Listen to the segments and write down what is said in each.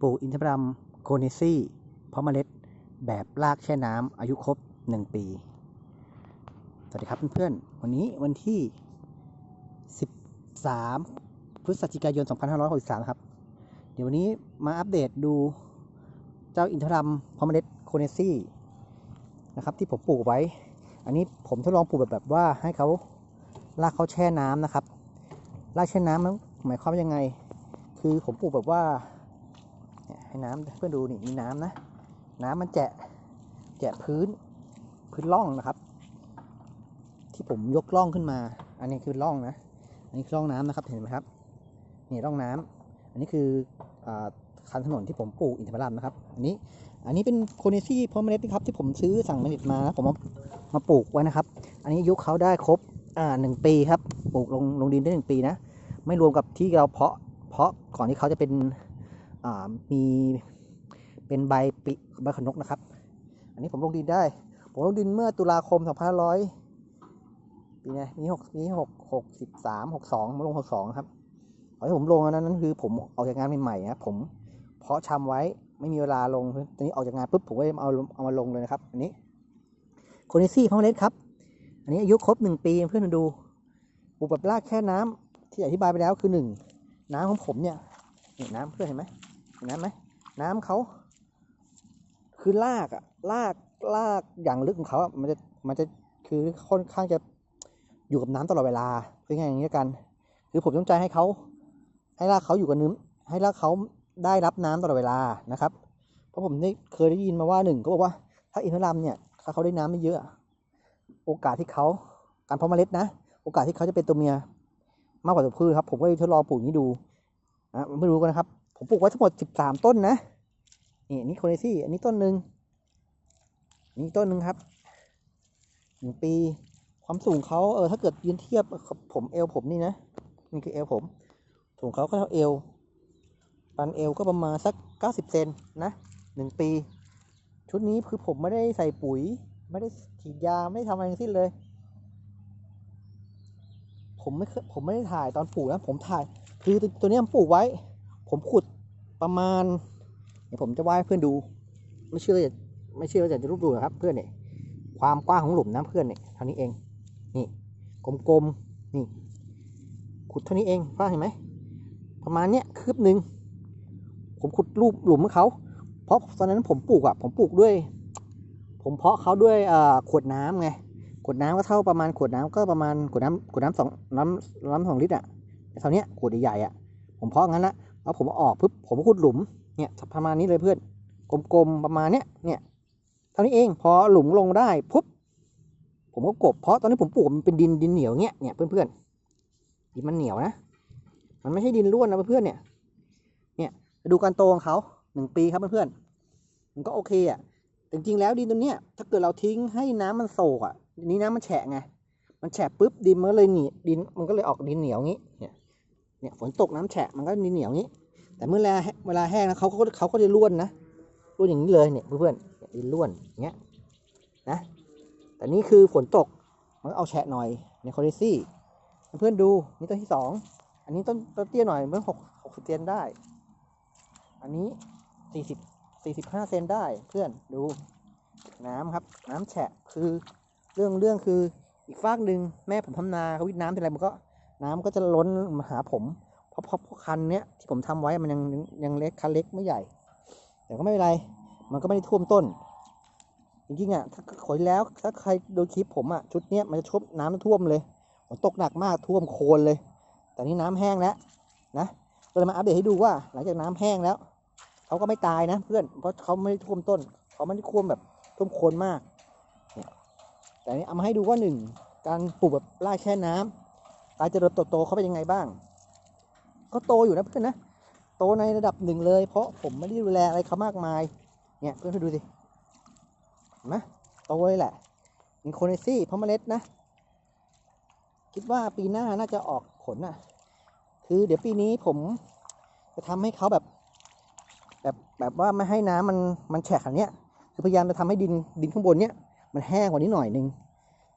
ปลูกอินทผลัมโคเนซี่เพาะเมล็ดแบบรากแช่น้ำอายุครบ 1 ปี สวัสดีครับเพื่อนๆ วันนี้วันที่ 13 พฤศจิกายน 2563 ครับ เดี๋ยววันนี้มาอัปเดตดูเจ้าอินทผลัมเพาะเมล็ดโคเนซี่นะครับที่ผมปลูกไว้ อันนี้ผมทดลองปลูกแบบแบบว่าให้เขารากเขาแช่น้ำนะครับ รากแช่น้ำหมายความว่ายังไง คือผมปลูกแบบว่า ให้น้ำเพื่อนดูนี่มีน้ำนะ น้ำมันแจะแจะพื้นพื้นร่องนะครับ ที่ผมยกร่องขึ้นมา อันนี้คือร่องนะ อันนี้คือร่องน้ำนะครับเห็นไหมครับนี่ร่องน้ำอันนี้คืออคันถนนที่ผมปลูกอินทผลัมนะครับ อันนี้ อันนี้เป็นโคเนซี่เพาะเมล็ดนะครับ ที่ผมซื้อสั่งเมล็ดมาแล้วผมมามาปลูกไว้นะครับ อันนี้ยุเขาได้ครบอ่าหนึ่งปีครับ ปลูกลงลงดินได้หนึ่งปีนะ ไม่รวมกับที่เราเพาะเพาะก่อนที่เขาจะเป็น มีเป็นใบปิใบขนนกนะครับ อันนี้ผมลงดินได้ ผมลงดินเมื่อตุลาคม2500ปีไหนปีหกปีหกหกสิบสามหกสองมาลงหกสองครับตอนที่ผมลงอันนั้นนั่นคือผมออกจากงานใหม่ๆนะผมเพาะชำไว้ไม่มีเวลาลงตอนนี้ออกจากงานปุ๊บผมก็เอาเอามาลงเลยนะครับ อันนี้โคนิซี่พาเล็ดครับ อันนี้อายุครบหนึ่งปีเพื่อนมาดูปลูกแบบรากแค่น้ำที่อธิบายไปแล้วคือหนึ่งน้ำของผมเนี่ยน้ำเพื่อนเห็นไหม น้ำไหมน้ำเขาคือรากอะรากรากอย่างลึกของเขาอะมันจะมันจะคือค่อนข้างจะอยู่กับน้ำตลอดเวลาเป็นไงอย่างนี้กัน คือผมต้องใจให้เขาให้รากเขาอยู่กับน้ำให้รากเขาได้รับน้ำตลอดเวลานะครับ เพราะผมได้เคยได้ยินมาว่าหนึ่งก็บอกว่าถ้าอินทผลัมเนี่ยถ้าเขาได้น้ำไม่เยอะ โอกาสที่เขาการเพาะเมล็ดนะ โอกาสที่เขาจะเป็นตัวเมียมากกว่าตัวพืชครับ ผมก็เลยทดลองปลูกอย่างนี้ดูอะไม่รู้กันนะครับ ผมปลูกไว้ทั้งหมด13ต้นนะ นี่นี่โคเนซี่ อันนี้ต้นหนึ่งอันนี้ต้นหนึ่งครับหนึ่งปี ความสูงเขาเออถ้าเกิดยืนเทียบกับผมเอวผมนี่นะ นี่คือเอวผม สูงเขาก็เท่าเอวปันเอวก็ประมาณสัก90เซนนะหนึ่งปี ชุดนี้คือผมไม่ได้ใส่ปุ๋ย ไม่ได้ฉีดยาไม่ได้ทำอะไรทั้งสิ้นเลย ผมไม่เคยผมไม่ได้ถ่ายตอนปลูกนะ ผมถ่าย คือตัวนี้ผมปลูกไว้ ผมขุดประมาณ เดี๋ยวผมจะวาดให้เพื่อนดู ไม่เชื่ออย่าไม่เชื่ออย่าจะรูปดูนะครับ เพื่อนเนี่ยความกว้างของหลุมนะเพื่อนเนี่ยเท่านี้เอง นี่กลมๆนี่ ขุดเท่านี้เองกว้างเห็นไหมประมาณเนี้ยคืบหนึ่งผมขุดรูปหลุมเขาเพราะตอนนั้นผมปลูกอะผมปลูกด้วย ผมเพาะเขาด้วยอขวดน้ำไงขวดน้ำก็เท่าประมาณขวดน้ำก็ประมาณขวดน้ำขวดน้ำสองน้ำน้ำสองลิตรอะเท่านี้ขวดใหญ่ๆอะผมเพาะงั้นละ แล้วผมอออกปุ๊บผมก็ขุดหลุมเนี่ยประมาณนี้เลยเพื่อนกลมๆประมาณเนี้ยเนี่ยเท่านี้เองพอหลุมลงได้ปุ๊บผมก็กบเพราะตอนนี้ผมปลูกมันเป็นดินดินเหนียวเงี้ยเนี่ยเพื่อนๆดินมันเหนียวนะ มันไม่ใช่ดินร่วนนะเพื่อนๆเนี่ยเนี่ยดูการโตของเขาหนึ่งปีครับเพื่อนๆมันก็โอเคอะแต่จริงๆแล้วดินตัวเนี้ยถ้าเกิดเราทิ้งให้น้ำมันโศกอะนี้น้ำมันแฉะไงมันแฉะปุ๊บดินมันก็เลยหนีดินมันก็เลยออกดินเหนียวงี้เนี่ย เนี่ยฝนตกน้ำแฉะมันก็ดินเหนียวงี้ แต่เมื่อเวลาเวลาแห้งนะเขาก็เขาก็จะร่วนนะร่วนอย่างนี้เลยเนี่ยเพื่อนๆเนี่ยดินร่วนอย่างเงี้ยนะแต่นี่คือฝนตกมันก็เอาแฉะหน่อยในคอริซี่เพื่อนดูนี่ต้นที่สองอันนี้ต้นต้นเตี้ยหน่อยเมื่อหกหกสิบเซนได้ อันนี้สี่สิบสี่สิบห้าเซนได้เพื่อนดูน้ำครับ น้ำแฉะคือเรื่องเรื่องคืออีกฟากหนึ่งแม่ผมทำนาเขาวิทน้ำทีไรมันก็ น้ำก็จะล้นมาหาผม เพราะเพราะคันเนี้ยที่ผมทำไว้มันยังยังเล็กคันเล็กไม่ใหญ่ แต่ก็ไม่เป็นไร มันก็ไม่ได้ท่วมต้น จริงๆอะถ้าขอยแล้วถ้าใครดูคลิปผมอะชุดเนี้ยมันจะท่วมน้ำท่วมเลยฝนตกหนักมากท่วมโคลนเลย แต่นี่น้ำแห้งแล้วนะก็เลยมาอัปเดตให้ดูว่า หลังจากน้ำแห้งแล้วเขาก็ไม่ตายนะ เพื่อนเพราะเขาไม่ได้ท่วมต้นเขาไม่ได้ท่วมแบบท่วมโคนมากแต่นี้เอามาให้ดูว่าหนึ่งการปลูกแบบรากแช่น้ำ การเจริญเติบโตเขาเป็นยังไงบ้าง ก็โตอยู่นะเพื่อนนะ โตในระดับหนึ่งเลย เพราะผมไม่ได้ดูแลอะไรเขามากมาย เนี่ยเพื่อนดูสิเห็นไหมโตเลยแหละมีโคเนซี่เพราะเมล็ดนะ คิดว่าปีหน้าน่าจะออกผลน่ะ คือเดี๋ยวปีนี้ผมจะทำให้เขาแบบ แบบแบบว่าไม่ให้น้ำมันมันแฉะอย่างเนี้ยคือพยายามจะทำให้ดินดินข้างบนเนี้ยมันแห้งกว่านี้หน่อยนึง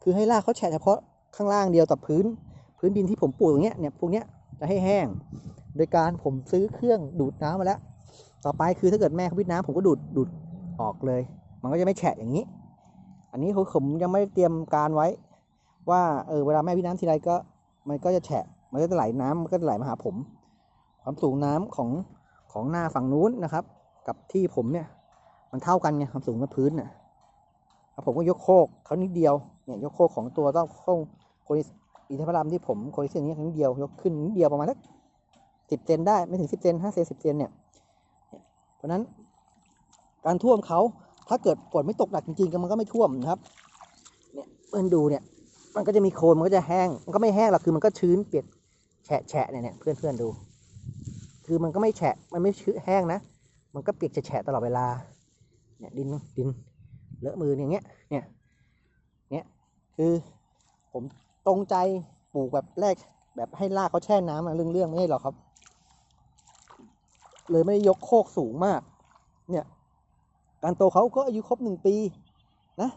คือให้รากเขาแฉะเฉพาะข้างล่างเดียวกับพื้น พื้นดินที่ผมปลูกอย่างเงี้ยเนี่ยพวกเนี้ยจะให้แห้ง โดยการผมซื้อเครื่องดูดน้ำมาแล้ว ต่อไปคือถ้าเกิดแม่เขาพิษน้ำผมก็ดูดดูดออกเลย มันก็จะไม่แฉะอย่างนี้ อันนี้ผมยังไม่เตรียมการไว้ ว่าเออเวลาแม่พิษน้ำทีไรก็มันก็จะแฉะ มันก็จะไหลน้ำมันก็จะไหลมาหาผม ความสูงน้ำของของหน้าฝั่งนู้นนะครับ กับที่ผมเนี่ยมันเท่ากันไงความสูงกับพื้นน่ะผมก็ยกโคกเขานิดเดียวเนี่ยยกโคกของตัวต้องโคกโคน อินทผลัมที่ผมโคนิสอย่างนี้นิดเดียวยกขึ้นนิดเดียวประมาณสักสิบเซนได้ไม่ถึงสิบเซนห้าเซนสิบเซนเนี่ย เพราะนั้นการท่วมเขาถ้าเกิดฝนไม่ตกหนักจริงๆมันก็ไม่ท่วมนะครับ เนี่ยเพื่อนดูเนี่ย มันก็จะมีโคลนมันก็จะแห้ง มันก็ไม่แห้งหรอกคือมันก็ชื้นเปียกแฉะแฉะเนี่ยเนี่ยเพื่อนเพื่อนดู คือมันก็ไม่แฉะมันไม่ชื้นแห้งนะ มันก็เปียกแฉะตลอดเวลา เนี่ยดินดินเลอะมืออย่างเงี้ย เนี่ย เนี่ยคือผม ตรงใจปลูกแบบแรกแบบให้รากเขาแช่น้ำอะเรื่องเรื่องไม่ใช่หรอกครับ เลยไม่ได้ยกโคกสูงมาก เนี่ย การโตเขาก็อายุครบหนึ่งปี นะ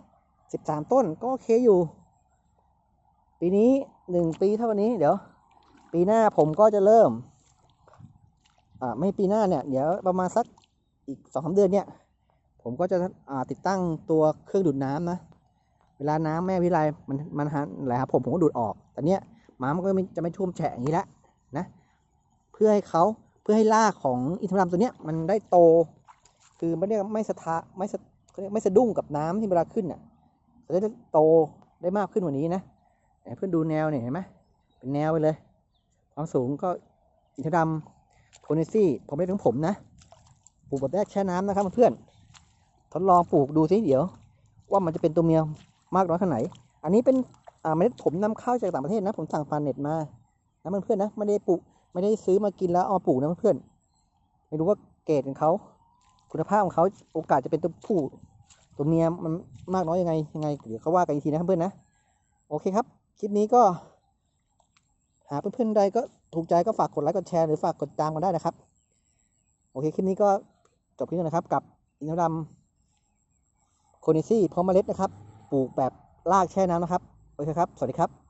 สิบสามต้นก็โอเคอยู่ ปีนี้หนึ่งปีเท่านี้ เดี๋ยว ปีหน้าผมก็จะเริ่ม อ่าไม่ปีหน้าเนี่ย เดี๋ยวประมาณสักอีกสองสามเดือนเนี่ย ผมก็จะอ่าติดตั้งตัวเครื่องดูดน้ำนะ เวลาน้ำแม่วิไลมันมันหันไหลหาผมผมก็ดูดออกแต่เนี้ยม้ามันก็จะไม่ท่วมแฉะอย่างนี้ละนะ เพื่อให้เขาเพื่อให้รากของอินทผลัมตัวเนี้ยมันได้โต คือไม่ได้ไม่สะทะไม่สะไม่สะดุ้งกับน้ำที่เวลาขึ้นอะจะได้โตได้มากขึ้นกว่านี้นะเพื่อนดูแนวเนี่ยเห็นไหมเป็นแนวไปเลย ความสูงก็อินทผลัมโคเนซี่ผมได้ของผมนะปลูกแบบแรกแช่น้ำนะครับเพื่อนทดลองปลูกดูสิเดี๋ยว ว่ามันจะเป็นตัวเมีย มากน้อยแค่ไหน อันนี้เป็นเมล็ดผมนำเข้าจากต่างประเทศนะ ผมสั่งผ่านเน็ตมานะเพื่อนๆนะไม่ได้ปลูกไม่ได้ซื้อมากินแล้วเอามาปลูกนะเพื่อนๆไม่รู้ว่าเกรดของเขาคุณภาพของเขาโอกาสจะเป็นตัวผู้ตัวเมียมันมากน้อยยังไงยังไงเดี๋ยวเขาว่ากันอีกทีนะเพื่อนนะโอเคครับคลิปนี้ก็ หาเพื่อนๆใดก็ถูกใจก็ฝากกดไลค์กดแชร์หรือฝากกดตามกันได้นะครับ โอเคคลิปนี้ก็จบคลิปแล้นะครับกับอินทผลัมโคนิซี่พร้อมเมล็ดนะครับ ปลูกแบบรากแช่น้ำนะครับ โอเคครับ สวัสดีครับ